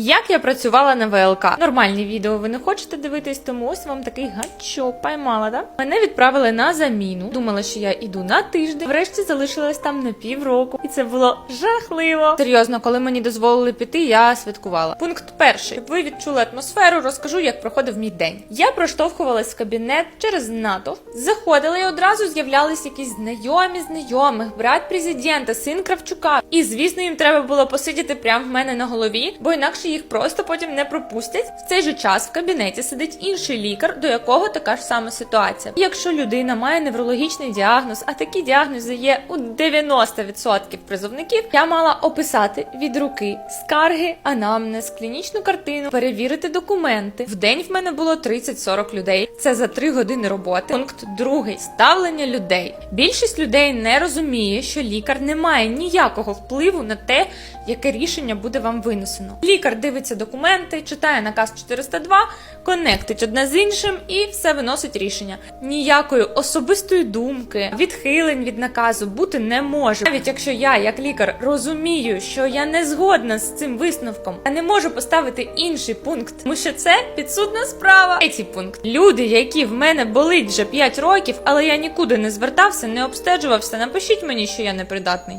Як я працювала на ВЛК? Нормальні відео ви не хочете дивитись, тому ось вам такий гачок поймала, да? Мене відправили на заміну. Думала, що я іду на тиждень. Врешті залишилась там на півроку, і це було жахливо. Серйозно, коли мені дозволили піти, я святкувала. Пункт перший. Щоб ви відчули атмосферу, розкажу, як проходив мій день. Я проштовхувалась в кабінет через натовп, заходила і одразу з'являлись якісь знайомі знайомих, брат президента, син Кравчука. І звісно, їм треба було посидіти прямо в мене на голові, бо інакше їх просто потім не пропустять. В цей же час в кабінеті сидить інший лікар, до якого така ж сама ситуація. Якщо людина має неврологічний діагноз, а такі діагнози є у 90% призовників, я мала описати від руки скарги, анамнез, клінічну картину, перевірити документи. В день в мене було 30-40 людей. Це за 3 години роботи. Пункт другий ставлення людей. Більшість людей не розуміє, що лікар не має ніякого впливу на те, яке рішення буде вам винесено. Лікар дивиться документи, читає наказ 402, конектить одне з іншим і все виносить рішення. Ніякої особистої думки, відхилень від наказу бути не може. Навіть якщо я, як лікар, розумію, що я не згодна з цим висновком, я не можу поставити інший пункт, тому що це підсудна справа. Третій пункт: люди, які в мене болить вже 5 років, але я нікуди не звертався, не обстежувався. Напишіть мені, що я непридатний.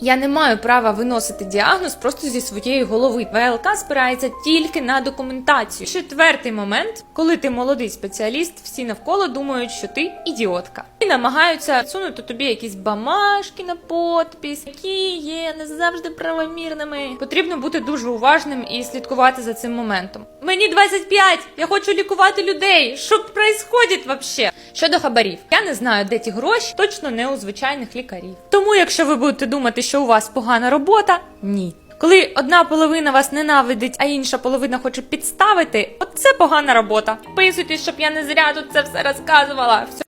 Я не маю права виносити діагноз просто зі своєї голови. ВЛК спирається тільки на документацію. Четвертий момент, коли ти молодий спеціаліст, всі навколо думають, що ти ідіотка, намагаються сунути тобі якісь бамашки на подпис, які є не завжди правомірними. Потрібно бути дуже уважним і слідкувати за цим моментом. Мені 25, я хочу лікувати людей. Що происходить вообще? Щодо хабарів, я не знаю, де ті гроші, точно не у звичайних лікарів. Тому, якщо ви будете думати, що у вас погана робота, ні. Коли одна половина вас ненавидить, а інша половина хоче підставити, от це погана робота. Підписуйтесь, щоб я не зря тут це все розказувала.